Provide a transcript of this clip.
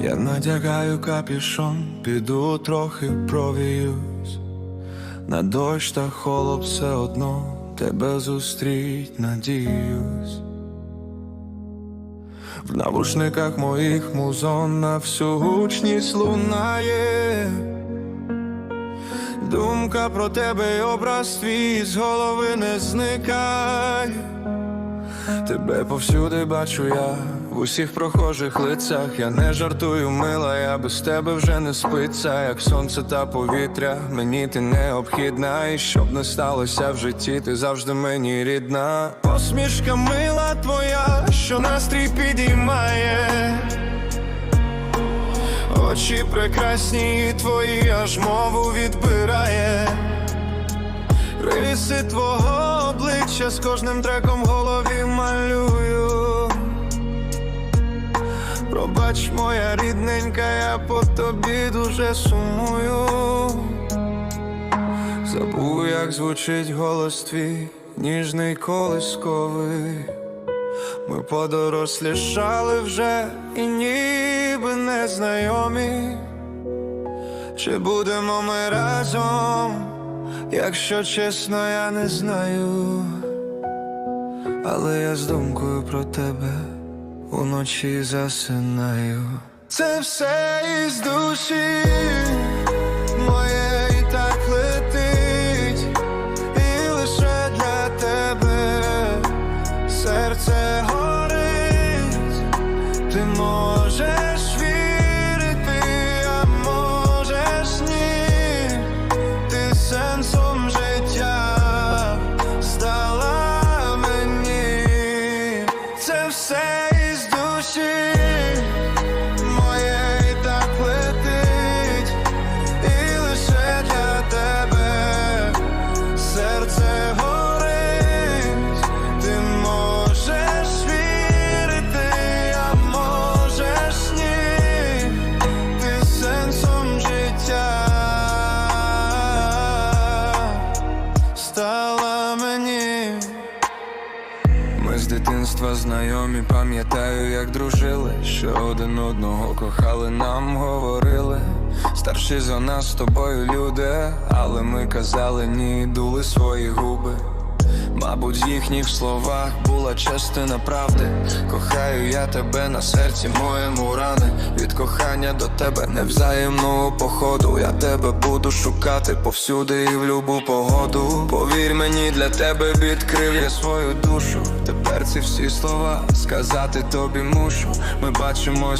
Я надягаю капюшон, піду трохи провіюсь. На дощ та холод все одно тебе зустріть, надіюсь. В навушниках моїх музон на всю гучність лунає. Думка про тебе й образ твій з голови не зникає. Тебе повсюди бачу я в усіх прохожих лицях. Я не жартую, мила, я без тебе вже не спиться, як сонце та повітря. Мені ти необхідна, і щоб не сталося в житті, ти завжди мені рідна. Посмішка мила твоя, що настрій підіймає. Очі прекрасні, твої аж мову відбирає. Риси твого обличчя з кожним треком голові малюю. Пробач, моя рідненька, я по тобі дуже сумую. Забув, як звучить голос твій, ніжний колисковий. Ми подорослішали вже і ніби незнайомі. Чи будемо ми разом? Якщо чесно, я не знаю, але я з думкою про тебе уночі засинаю. Це все із душі моєї так летить, і лише для тебе серце дитинства знайомі, пам'ятаю, як дружили, що один одного кохали, нам говорили. Старші за нас з тобою люди, але ми казали ні, дули свої губи. Мабуть, в їхніх словах була частина правди. Кохаю я тебе на серці моєму рани. Від кохання до тебе невзаємного походу. Я тебе буду шукати повсюди і в любу погоду. Повір мені, для тебе відкрив я свою душу. Тепер ці всі слова сказати тобі мушу. Ми бачимось.